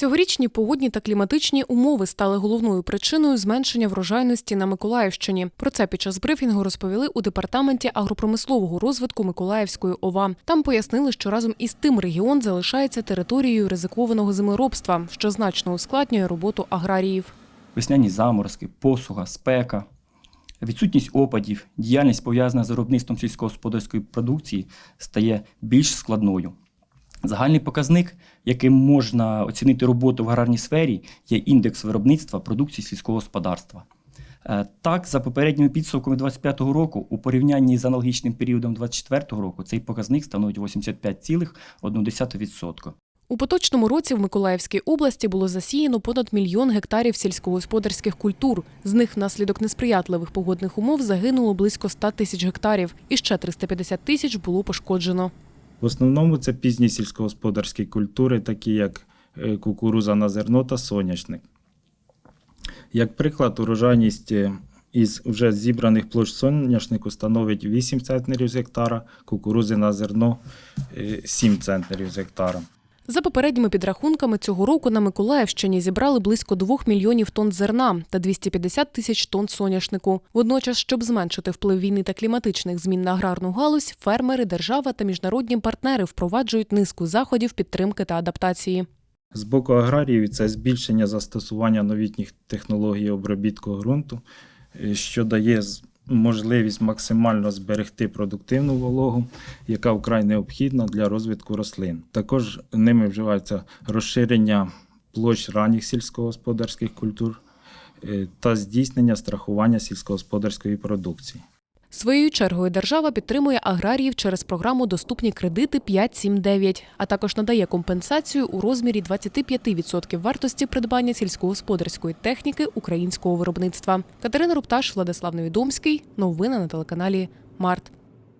Цьогорічні погодні та кліматичні умови стали головною причиною зменшення врожайності на Миколаївщині. Про це під час брифінгу розповіли у департаменті агропромислового розвитку Миколаївської ОВА. Там пояснили, що разом із тим регіон залишається територією ризикованого землеробства, що значно ускладнює роботу аграріїв. весняні заморозки, посуха, спека, відсутність опадів, діяльність пов'язана з виробництвом сільськогосподарської продукції стає більш складною. Загальний показник, яким можна оцінити роботу в аграрній сфері, є індекс виробництва продукції сільського господарства. Е, Так, за попередніми підсумками 2025 року, у порівнянні з аналогічним періодом 2024 року, цей показник становить 85,1%. У поточному році в Миколаївській області було засіяно понад мільйон гектарів сільськогосподарських культур. З них внаслідок несприятливих погодних умов загинуло близько 100 тисяч гектарів, і ще 350 тисяч було пошкоджено. В основному це пізні сільськогосподарські культури, такі як е, кукуруза на зерно та соняшник. Як приклад, урожайність е, із вже зібраних площ соняшнику становить 8 центнерів з гектара, кукурузи на зерно е, 7 центнерів з гектара. За попередніми підрахунками, цього року на Миколаївщині зібрали близько 2 мільйонів тонн зерна та 250 тисяч тонн соняшнику. Водночас, щоб зменшити вплив війни та кліматичних змін на аграрну галузь, фермери, держава та міжнародні партнери впроваджують низку заходів підтримки та адаптації. З боку аграріїв це збільшення застосування новітніх технологій обробітку ґрунту, е, що дає можливість максимально зберегти продуктивну вологу, яка вкрай необхідна для розвитку рослин. Також ними вживається розширення площ ранніх сільськогосподарських культур е, та здійснення страхування сільськогосподарської продукції. Своєю чергою держава підтримує аграріїв через програму Доступні кредити 5.7.9», а також надає компенсацію у розмірі 25% вартості придбання сільськогосподарської техніки українського виробництва. Катерина Рупташ, Владислав Невідомський. Новини на телеканалі Март.